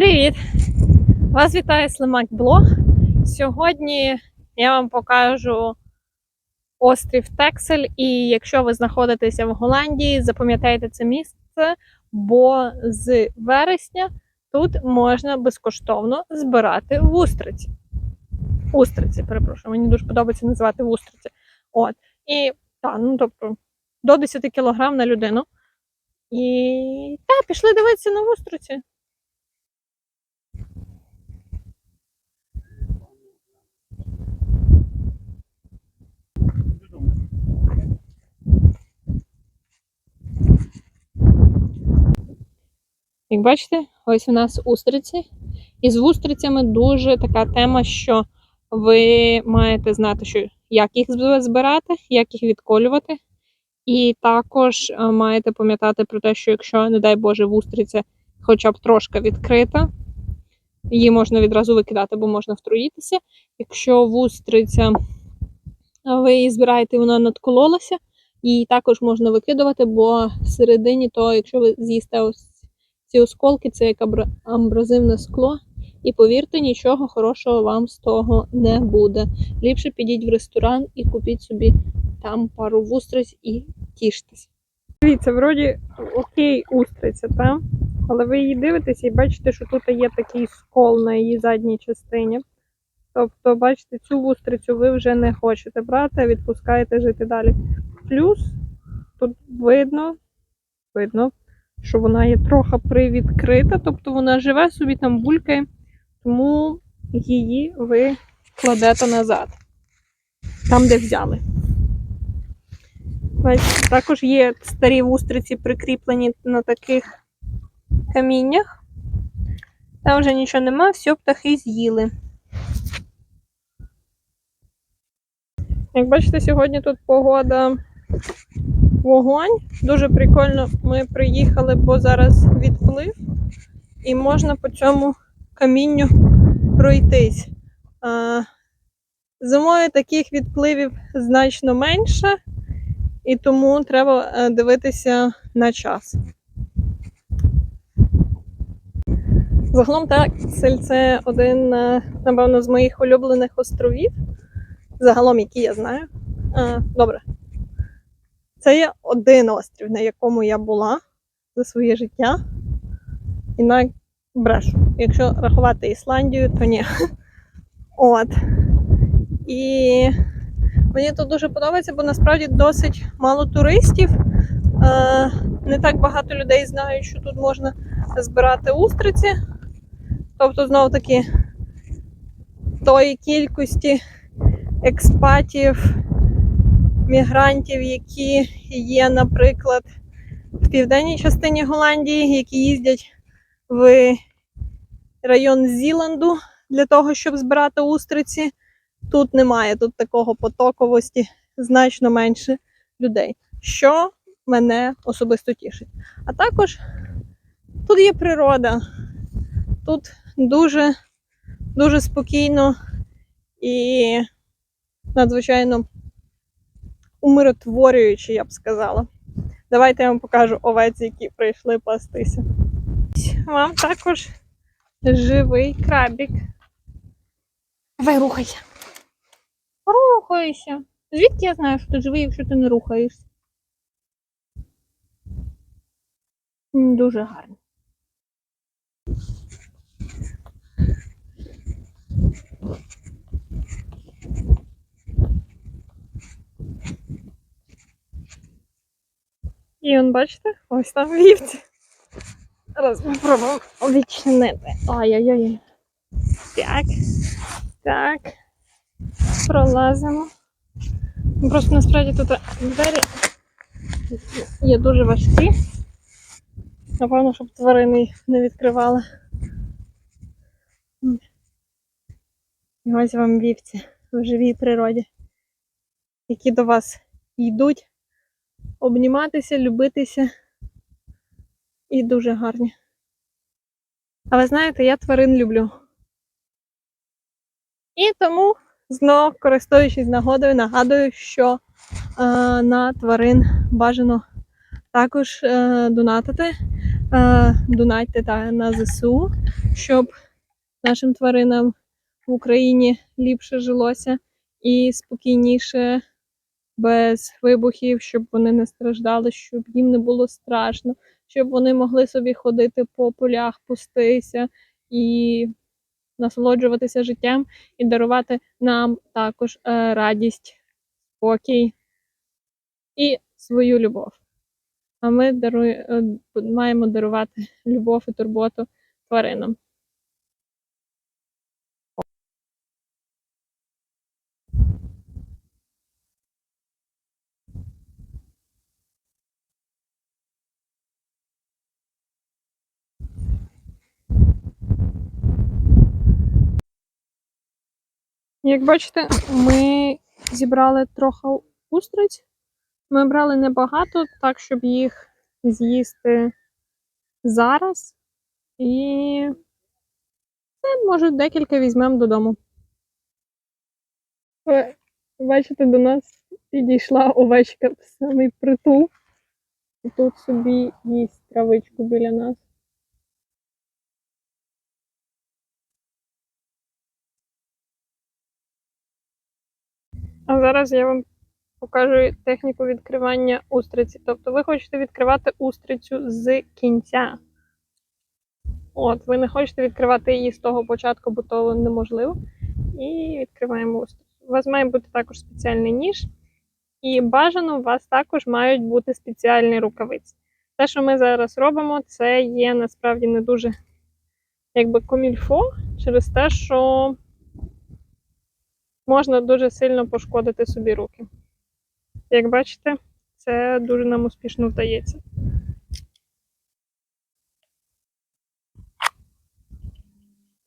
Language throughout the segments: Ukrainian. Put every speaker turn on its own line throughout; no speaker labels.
Привіт! Вас вітає Слимак Блог. Сьогодні я вам покажу острів Тексель. І якщо ви знаходитеся в Голландії, запам'ятайте це місце, бо з вересня тут можна безкоштовно збирати вустриці. Устриці, перепрошую, мені дуже подобається називати вустриці. От. І так, ну тобто до 10 кг на людину. І так, пішли дивитися на вустриці. Як бачите, ось у нас устриці. І з устрицями дуже така тема, що ви маєте знати, що як їх збирати, як їх відколювати. І також е, маєте пам'ятати про те, що якщо, не дай Боже, вустриця хоча б трошки відкрита, її можна відразу викидати, бо можна втруїтися. Якщо вустриця ви її збираєте, вона надкололася, її також можна викидувати, бо всередині, то, якщо ви з'їсте ось ці осколки, це як амбразивне скло. І повірте, нічого хорошого вам з того не буде. Ліпше підіть в ресторан і купіть собі там пару вустриць і тіштесь. Дивіться, вроді окей, устриця, та? але ви її дивитеся і бачите, що тут є такий скол на її задній частині. Тобто, бачите, цю вустрицю ви вже не хочете брати, а відпускаєте жити далі. Плюс тут видно, видно, що вона є трохи привідкрита, тобто вона живе собі там булькає, тому її ви кладете назад, там, де взяли. Також є старі вустриці прикріплені на таких каміннях. Там вже нічого нема, все птахи з'їли. Як бачите, сьогодні тут погода вогонь. Дуже прикольно ми приїхали, бо зараз відплив, і можна по цьому камінню пройтись. Зимою таких відпливів значно менше, і тому треба е, дивитися на час. Загалом Таксель це один, е, напевно, з моїх улюблених островів. Загалом, які я знаю. Добре. Це є один острів, на якому я була за своє життя. І навіть брешу. Якщо рахувати Ісландію, то ні. От. І мені тут дуже подобається, бо насправді досить мало туристів. Е, Не так багато людей знають, що тут можна збирати устриці. Тобто, знову таки, тої кількості експатів, мігрантів, які є, наприклад, в південній частині Голландії, які їздять в район Зіланду для того, щоб збирати устриці. Тут немає тут такого потоковості, значно менше людей, що мене особисто тішить. А також тут є природа, тут дуже, дуже спокійно і надзвичайно умиротворююче, я б сказала. Давайте я вам покажу овець, які прийшли пастися. Вам також живий крабік. Давай рухайся. Рухайся. Звідки я знаю, що ти живий, якщо ти не рухаєшся? Дуже гарно. І он, бачите, ось там вівці. Зараз ми пробуємо відчинити. Ой-ой-ой. Так. Так. Пролазимо. Просто насправді тут двері є дуже важкі. Напевно, щоб тварини їх не відкривали. І ось вам вівці в живій природі, які до вас йдуть обніматися, любитися і дуже гарні. Але знаєте, я тварин люблю. І тому знов, користуючись нагодою, нагадую, що е, на тварин бажано також е, донатити. е, донатьте та на ЗСУ, щоб нашим тваринам в Україні ліпше жилося і спокійніше, без вибухів, щоб вони не страждали, щоб їм не було страшно, щоб вони могли собі ходити по полях, пустися і насолоджуватися життям і дарувати нам також е, радість, спокій і свою любов. А ми дарує, е, маємо дарувати любов і турботу тваринам. Як бачите, ми зібрали трохи устриць. Ми брали небагато, так, щоб їх з'їсти зараз. І це, може, декілька візьмемо додому. Ви Бачите, до нас підійшла овечка в самий притул. І тут собі їсть травичку біля нас. А зараз я вам покажу техніку відкривання устриці. Тобто ви хочете відкривати устрицю з кінця. От, ви не хочете відкривати її з того початку, бо то неможливо. І відкриваємо устрицю. У вас має бути також спеціальний ніж. І бажано у вас також мають бути спеціальні рукавиці. Те, що ми зараз робимо, це є насправді не дуже якби комільфо через те, що можна дуже сильно пошкодити собі руки. Як бачите, це дуже нам успішно вдається.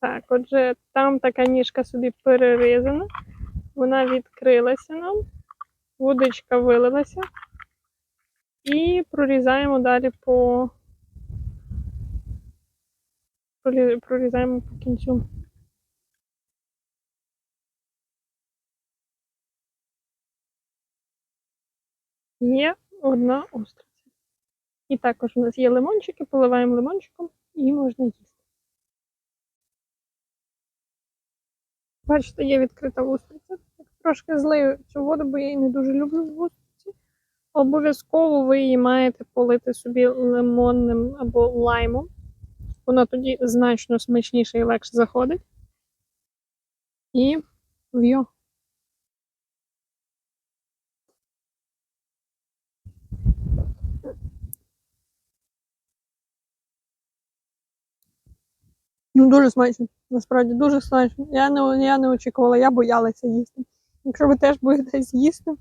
Так, отже, там така ніжка собі перерізана, вона відкрилася нам, водичка вилилася, і прорізаємо далі по прорізаємо по кінцю. Є одна устриця. І також у нас є лимончики, поливаємо лимончиком і можна їсти. Бачите, є відкрита устриця. Трошки злию цю воду, бо я її не дуже люблю в устриці. Обов'язково ви її маєте полити собі лимонним або лаймом. Воно тоді значно смачніше і легше заходить. І в'йо. Ну, дуже смачно. Насправді дуже смачно. Я не, я не очікувала, я боялася їсти. Якщо ви теж будете їсти,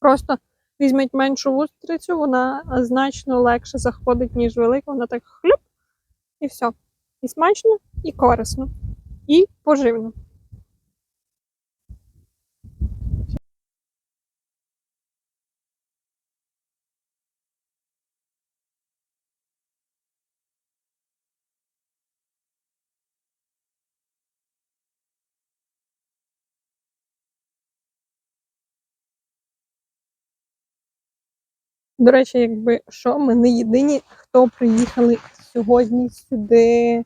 просто візьміть меншу устрицю, вона значно легше заходить, ніж велика. Вона так хлюп, і все. І смачно, і корисно, і поживно. До речі, якби що, ми не єдині, хто приїхали сьогодні сюди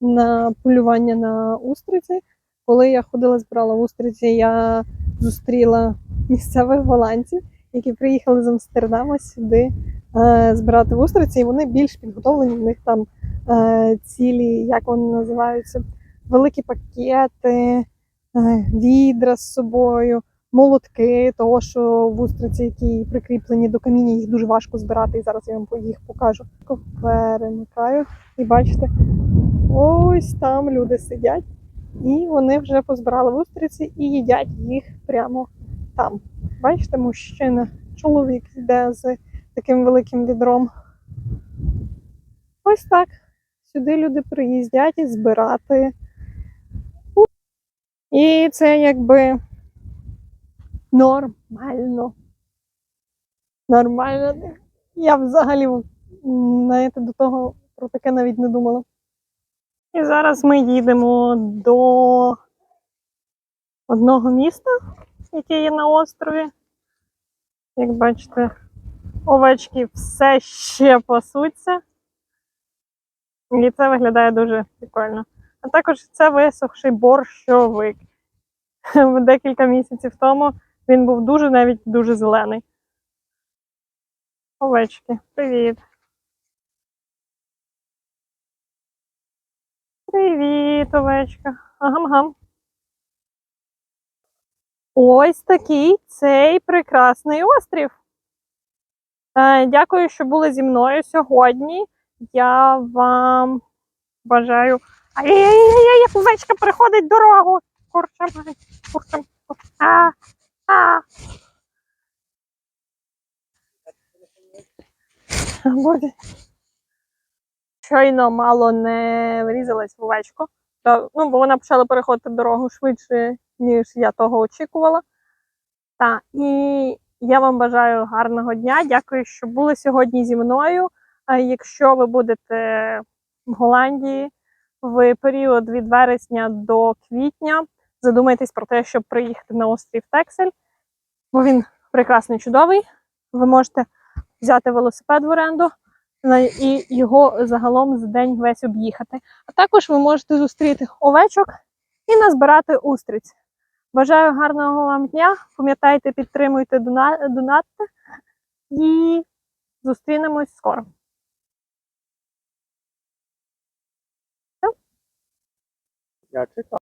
на полювання на устриці. Коли я ходила, збирала устриці, я зустріла місцевих голландців, які приїхали з Амстердама сюди е, збирати устриці, і вони більш підготовлені. В них там е, цілі, як вони називаються, великі пакети, е, відра з собою молотки, того що вустриці, які прикріплені до каміння, їх дуже важко збирати. І зараз я вам їх покажу. Перемикаю. І бачите, ось там люди сидять, і вони вже позбирали вустриці і їдять їх прямо там. Бачите, мужчина, чоловік йде з таким великим відром. Ось так. Сюди люди приїздять і збирати. І це якби нормально. Нормально. Я взагалі знаєте, до того про таке навіть не думала. І зараз ми їдемо до одного міста, яке є на острові. Як бачите, овечки все ще пасуться. І це виглядає дуже прикольно. А також це висохший борщовик. Декілька місяців тому він був дуже навіть дуже зелений. Овечки, привіт. Привіт, овечка. Агам-гам. Ось такий цей прекрасний острів. Е, дякую, що були зі мною сьогодні. Я вам бажаю. Ай-яй-яй, як овечка переходить дорогу. Курча, май, курча. Боже. Щойно мало не врізалась в овечку. Та, ну, бо вона почала переходити дорогу швидше, ніж я того очікувала. Та, і я вам бажаю гарного дня. Дякую, що були сьогодні зі мною. А якщо ви будете в Голландії в період від вересня до квітня, задумайтесь про те, щоб приїхати на острів Тексель, бо він прекрасний, чудовий. Ви можете взяти велосипед в оренду і його загалом за день весь об'їхати. А також ви можете зустріти овечок і назбирати устриць. Бажаю гарного вам дня. Пам'ятайте, підтримуйте, дона- і зустрінемось скоро.
Я чекав.